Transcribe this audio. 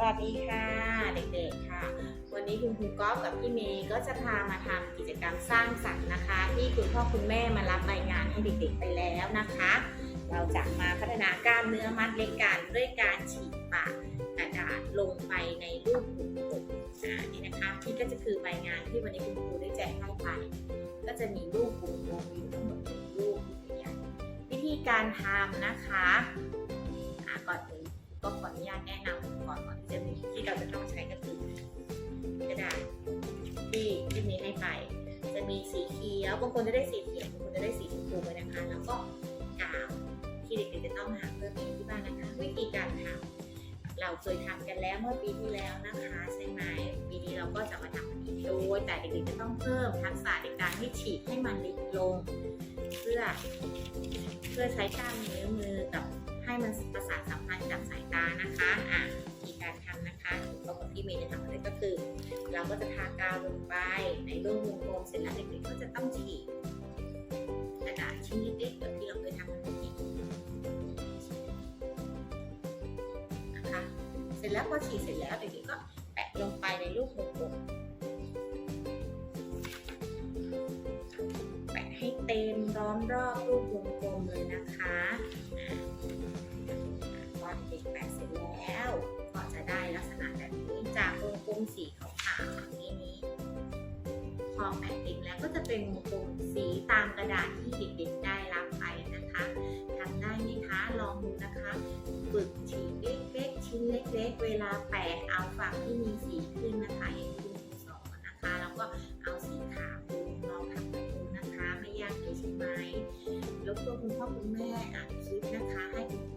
สวัสดีค่ะ เด็กๆค่ะ วันนี้คุณครูก๊อฟกับพี่เมย์ก็จะพามาทำกิจกรรมสร้างสรรค์นะคะ ที่คุณพ่อคุณแม่มารับรายงานให้เด็กๆไปแล้วนะคะ เราจะมาพัฒนากล้ามเนื้อมัดเล็กกันด้วยการฉีกปากกระดาษลงไปในรูปหุ่นกบอ่านี่นะคะที่ก็จะคือใบงานที่วันนี้คุณครูได้แจกให้ไปก็จะมีรูปหุ่นกบอยู่ทั้งหมดหนึ่งรูปอย่างวิธีการทำนะคะก่อนอื่นก็ขออนุญาตแนะนำ มีสีเขียว บางคนจะได้สีเขียว บางคนจะได้สีชมพูไปนะคะ แล้วก็กาวที่เด็กๆจะต้องหาเพิ่มเองที่บ้านนะคะ วิธีการทำเราเคยทำกันแล้วเมื่อปีที่แล้วนะคะ ใช่ไหมปีนี้เราก็จะมาทำกันอีกโดยแต่เด็กๆจะต้องเพิ่มทักษะในการที่ฉีกให้มันเล็กลง เพื่อ เพื่อใช้กล้ามเนื้อมือกับให้มันประสานสัมพันธ์กับสายตานะคะอะวิธีการทำนะคะเรากับพี่เมย์จะทำอะไรก็คือ เราก็จะทากาวลงไปในรูปวงกลมเสร็จแล้วเด็กๆก็จะต้องฉีกกระดาษชิ้นเล็กๆแบบที่เราเคยทำกันเมื่อกี้นะคะ เสร็จแล้วพอฉีกเสร็จแล้วเด็กๆก็แปะลงไปในรูปวงกลมแปะให้เต็มล้อมรอบรูปวงกลมเลยนะคะอะพอเด็กๆแปะเสร็จแล้วก็จะได้ลักษณะแบบนี้จากวงกลมสี พอแปะติดแล้วก็จะเป็นวงกลมสีตามกระดาษที่เด็กๆได้รับไปนะคะทำได้ไหมคะ ลองดูนะคะฝึกฉีกเล็กๆชิ้นเล็ก ๆ เวลาแปะเอาฝั่งที่มีสีขึ้นนะคะอย่างที่คุณสอนนะคะ แล้วก็เอาสีขาวลงลองทำกันดูนะคะ ไม่ยากเลยใช่ไหมรบกวคุณพ่อคุณแม่อ่านคลิปนะคะ ให้คุณ